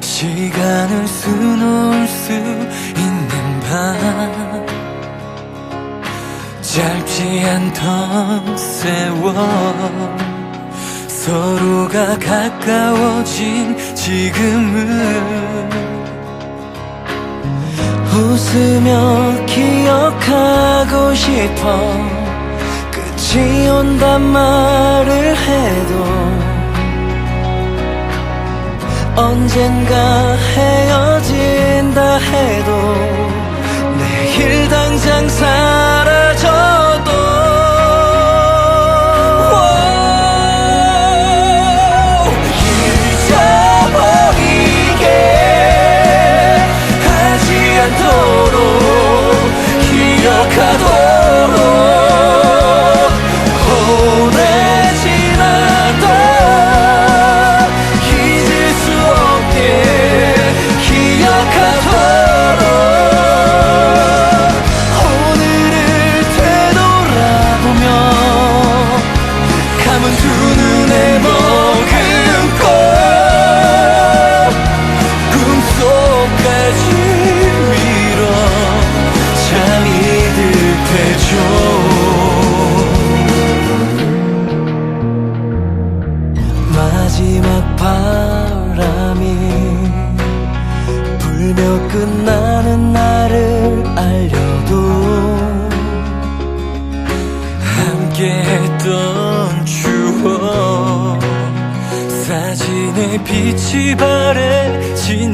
시간을 수놓을 수 있는 밤. 짧지 않던 세월 서로가 가까워진 지금은 웃으며 기억하고 싶어. 끝이 온단 말을 해도 언젠가 헤어진다 해도 내일 당장 사 사진에 빛이 바래진대도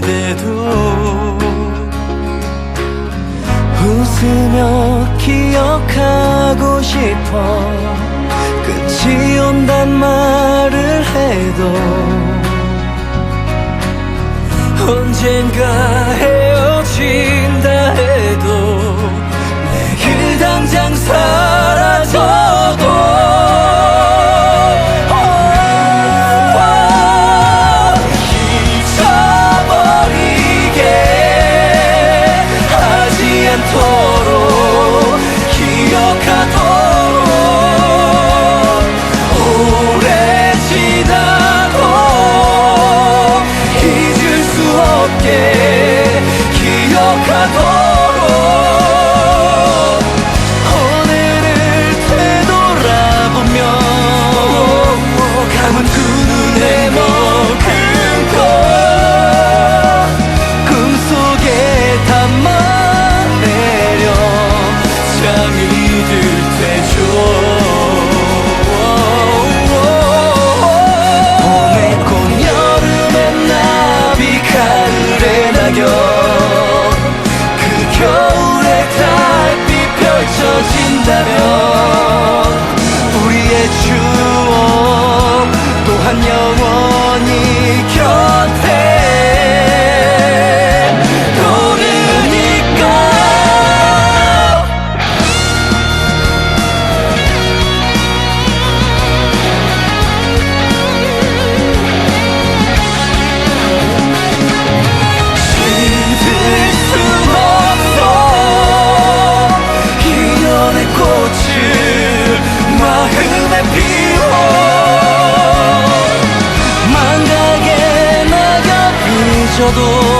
웃으며 기억하고 싶어 끝이 온단 말을 해도 언젠가 잊어도